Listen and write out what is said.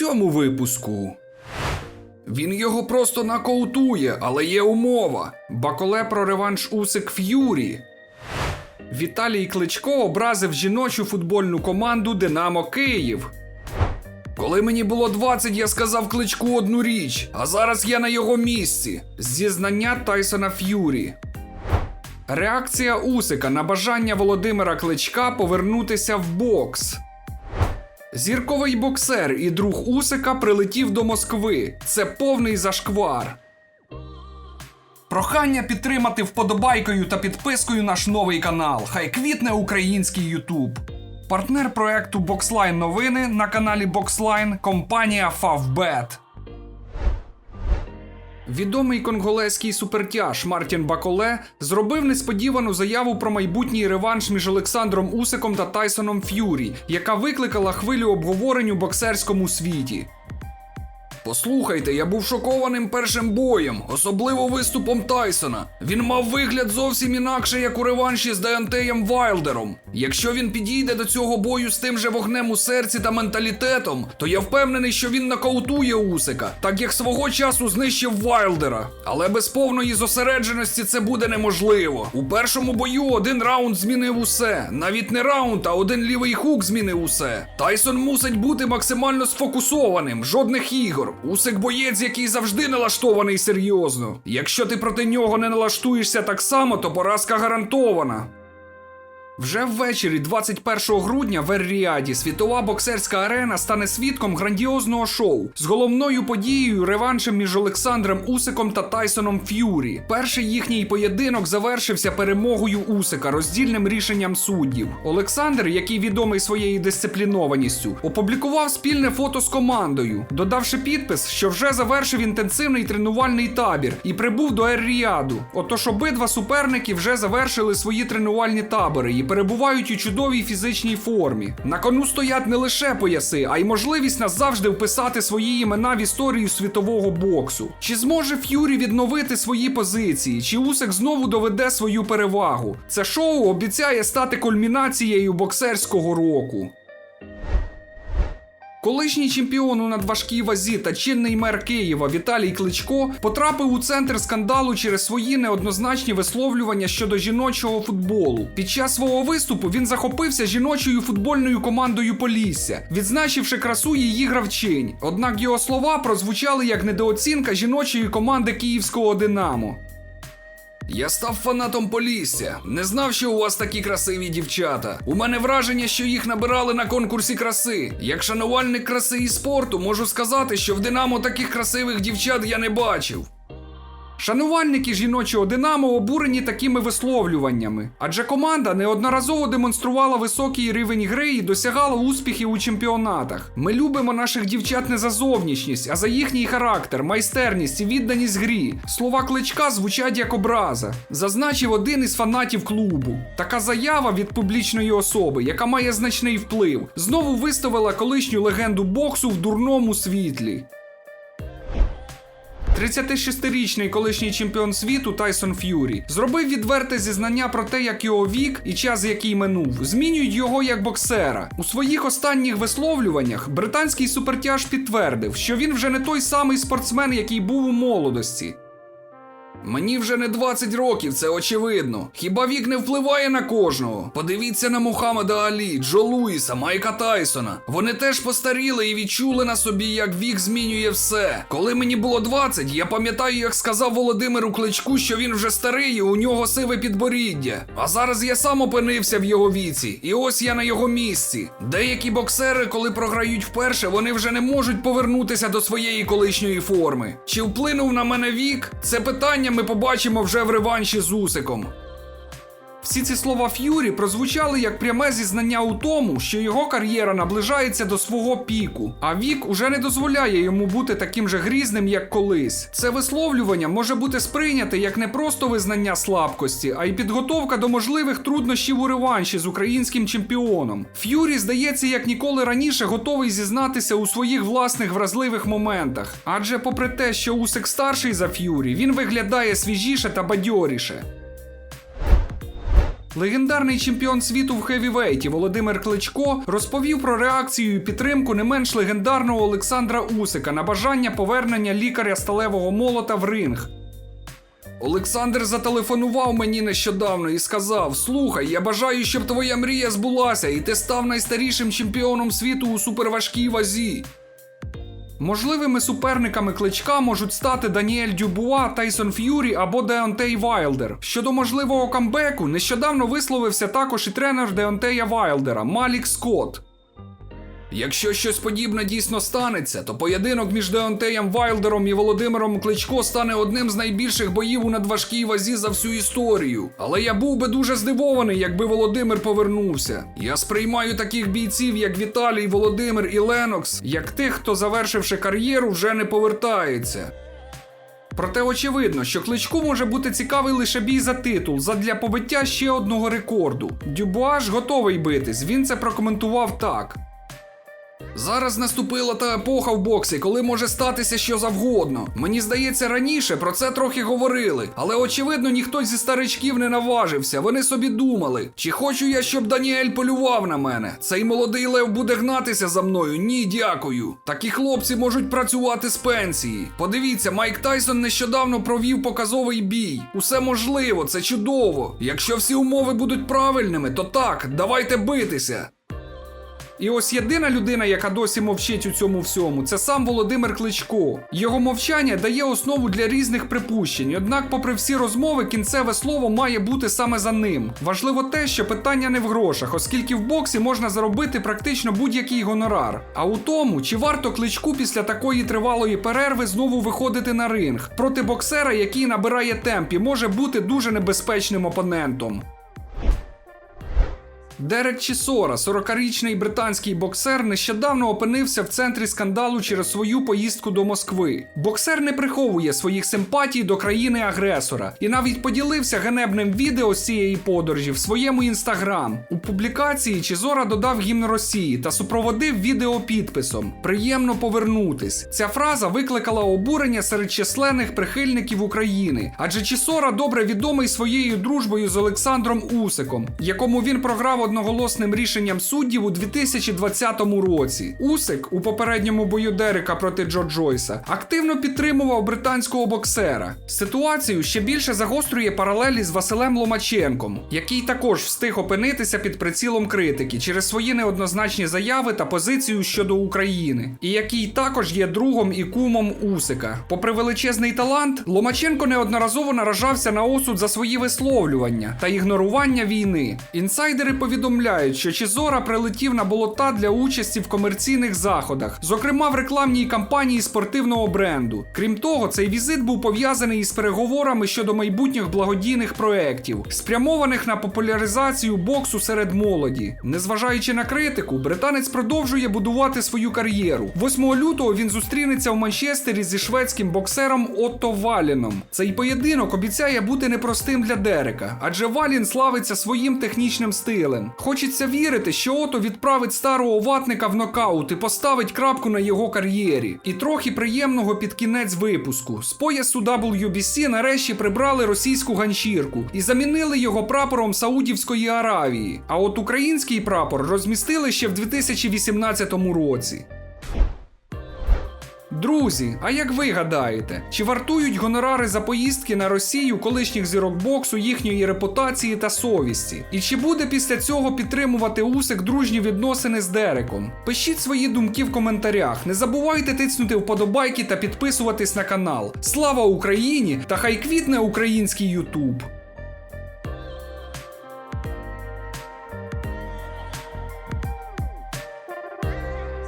цьому випуску. Він його просто нокаутує, але є умова. Баколе про реванш Усик Ф'юрі. Віталій Кличко образив жіночу футбольну команду Динамо Київ. Коли мені було 20, я сказав кличку одну річ, а зараз я на його місці. Зізнання Тайсона Ф'юрі. Реакція Усика на бажання Володимира Кличка повернутися в бокс. Зірковий боксер і друг Усика прилетів до Москви. Це повний зашквар. Прохання підтримати вподобайкою та підпискою наш новий канал. Хай квітне український Ютуб. Партнер проекту Boxline новини на каналі Boxline компанія Favbet. Відомий конголезький супертяж Мартін Баколе зробив несподівану заяву про майбутній реванш між Олександром Усиком та Тайсоном Ф'юрі, яка викликала хвилю обговорень у боксерському світі. Послухайте, я був шокованим першим боєм, особливо виступом Тайсона. Він мав вигляд зовсім інакше, як у реванші з Деантеєм Вайлдером. Якщо він підійде до цього бою з тим же вогнем у серці та менталітетом, то я впевнений, що він нокаутує Усика, так як свого часу знищив Вайлдера. Але без повної зосередженості це буде неможливо. У першому бою один раунд змінив усе. Навіть не раунд, а один лівий хук змінив усе. Тайсон мусить бути максимально сфокусованим, жодних ігор. Усик боєць, який завжди налаштований серйозно. Якщо ти проти нього не налаштуєшся так само, то поразка гарантована. Вже ввечері 21 грудня в Ер-Ріаді світова боксерська арена стане свідком грандіозного шоу з головною подією реваншем між Олександром Усиком та Тайсоном Ф'юрі. Перший їхній поєдинок завершився перемогою Усика роздільним рішенням суддів. Олександр, який відомий своєю дисциплінованістю, опублікував спільне фото з командою, додавши підпис, що вже завершив інтенсивний тренувальний табір і прибув до Ер-Ріаду. Отож обидва суперники вже завершили свої тренувальні табори перебувають у чудовій фізичній формі. На кону стоять не лише пояси, а й можливість назавжди вписати свої імена в історію світового боксу. Чи зможе Ф'юрі відновити свої позиції? Чи Усик знову доведе свою перевагу? Це шоу обіцяє стати кульмінацією боксерського року. Колишній чемпіон у надважкій вазі та чинний мер Києва Віталій Кличко потрапив у центр скандалу через свої неоднозначні висловлювання щодо жіночого футболу. Під час свого виступу він захопився жіночою футбольною командою Полісся, відзначивши красу її гравчинь. Однак його слова прозвучали як недооцінка жіночої команди київського Динамо. Я став фанатом Полісся. Не знав, що у вас такі красиві дівчата. У мене враження, що їх набирали на конкурсі краси. Як шанувальник краси і спорту, можу сказати, що в Динамо таких красивих дівчат я не бачив. Шанувальники жіночого Динамо обурені такими висловлюваннями, адже команда неодноразово демонструвала високий рівень гри і досягала успіхів у чемпіонатах. Ми любимо наших дівчат не за зовнішність, а за їхній характер, майстерність і відданість грі. Слова кличка звучать як образа, зазначив один із фанатів клубу. Така заява від публічної особи, яка має значний вплив, знову виставила колишню легенду боксу в дурному світлі. 36-річний колишній чемпіон світу Тайсон Ф'юрі зробив відверте зізнання про те, як його вік і час, який минув, змінюють його як боксера. У своїх останніх висловлюваннях британський супертяж підтвердив, що він вже не той самий спортсмен, який був у молодості. Мені вже не 20 років, це очевидно. Хіба вік не впливає на кожного? Подивіться на Мухаммеда Алі, Джо Луїса, Майка Тайсона. Вони теж постаріли і відчули на собі, як вік змінює все. Коли мені було 20, я пам'ятаю, як сказав Володимиру Кличку, що він вже старий, і у нього сиве підборіддя. А зараз я сам опинився в його віці, і ось я на його місці. Деякі боксери, коли програють вперше, вони вже не можуть повернутися до своєї колишньої форми. Чи вплинув на мене вік? Це питання ми побачимо вже в реванші з Усиком. Всі ці слова Ф'юрі прозвучали як пряме зізнання у тому, що його кар'єра наближається до свого піку, а вік уже не дозволяє йому бути таким же грізним, як колись. Це висловлювання може бути сприйняте як не просто визнання слабкості, а й підготовка до можливих труднощів у реванші з українським чемпіоном. Ф'юрі, здається, як ніколи раніше готовий зізнатися у своїх власних вразливих моментах. Адже, попри те, що Усик старший за Ф'юрі, він виглядає свіжіше та бадьоріше. Легендарний чемпіон світу в хевівейті Володимир Кличко розповів про реакцію і підтримку не менш легендарного Олександра Усика на бажання повернення лікаря сталевого молота в ринг. Олександр зателефонував мені нещодавно і сказав: Слухай, я бажаю, щоб твоя мрія збулася, і ти став найстарішим чемпіоном світу у суперважкій вазі. Можливими суперниками кличка можуть стати Даніель Дюбуа, Тайсон Ф'юрі або Деонтей Вайлдер. Щодо можливого камбеку, нещодавно висловився також і тренер Деонтея Вайлдера Малік Скотт. Якщо щось подібне дійсно станеться, то поєдинок між Деонтеєм Вайлдером і Володимиром Кличко стане одним з найбільших боїв у надважкій вазі за всю історію. Але я був би дуже здивований, якби Володимир повернувся. Я сприймаю таких бійців, як Віталій, Володимир і Ленокс, як тих, хто, завершивши кар'єру, вже не повертається. Проте очевидно, що кличку може бути цікавий лише бій за титул задля побиття ще одного рекорду. Дюбуа ж готовий битись. Він це прокоментував так. Зараз наступила та епоха в боксі, коли може статися що завгодно. Мені здається, раніше про це трохи говорили, але очевидно ніхто зі старичків не наважився. Вони собі думали, чи хочу я, щоб Даніель полював на мене. Цей молодий лев буде гнатися за мною. Ні, дякую. Такі хлопці можуть працювати з пенсії. Подивіться, Майк Тайсон нещодавно провів показовий бій. Усе можливо, це чудово. Якщо всі умови будуть правильними, то так, давайте битися. І ось єдина людина, яка досі мовчить у цьому всьому, це сам Володимир Кличко. Його мовчання дає основу для різних припущень. Однак, попри всі розмови, кінцеве слово має бути саме за ним. Важливо те, що питання не в грошах, оскільки в боксі можна заробити практично будь-який гонорар. А у тому, чи варто кличку після такої тривалої перерви знову виходити на ринг проти боксера, який набирає темп і може бути дуже небезпечним опонентом. Дерек Чісора, 40-річний британський боксер, нещодавно опинився в центрі скандалу через свою поїздку до Москви. Боксер не приховує своїх симпатій до країни-агресора і навіть поділився ганебним відео з цієї подорожі в своєму інстаграм. У публікації Чізора додав гімн Росії та супроводив відео підписом Приємно повернутись. Ця фраза викликала обурення серед численних прихильників України, адже Чісора добре відомий своєю дружбою з Олександром Усиком, якому він програв одноголосним рішенням суддів у 2020 році. Усик у попередньому бою Дерека проти Джо Джойса активно підтримував британського боксера. Ситуацію ще більше загострює паралелі з Василем Ломаченком, який також встиг опинитися під прицілом критики через свої неоднозначні заяви та позицію щодо України, і який також є другом і кумом Усика. Попри величезний талант, Ломаченко неодноразово наражався на осуд за свої висловлювання та ігнорування війни. Інсайдери повідомляють, що Чізора прилетів на болота для участі в комерційних заходах, зокрема в рекламній кампанії спортивного бренду. Крім того, цей візит був пов'язаний із переговорами щодо майбутніх благодійних проєктів, спрямованих на популяризацію боксу серед молоді. Незважаючи на критику, британець продовжує будувати свою кар'єру. 8 лютого він зустрінеться в Манчестері зі шведським боксером Отто Валіном. Цей поєдинок обіцяє бути непростим для Дерека, адже Валін славиться своїм технічним стилем. Хочеться вірити, що Ото відправить старого ватника в нокаут і поставить крапку на його кар'єрі. І трохи приємного під кінець випуску. З поясу WBC нарешті прибрали російську ганчірку і замінили його прапором Саудівської Аравії. А от український прапор розмістили ще в 2018 році. Друзі, а як ви гадаєте, чи вартують гонорари за поїздки на Росію колишніх зірок боксу їхньої репутації та совісті? І чи буде після цього підтримувати Усик дружні відносини з Дереком? Пишіть свої думки в коментарях. Не забувайте тиснути вподобайки та підписуватись на канал. Слава Україні! Та хай квітне український Ютуб!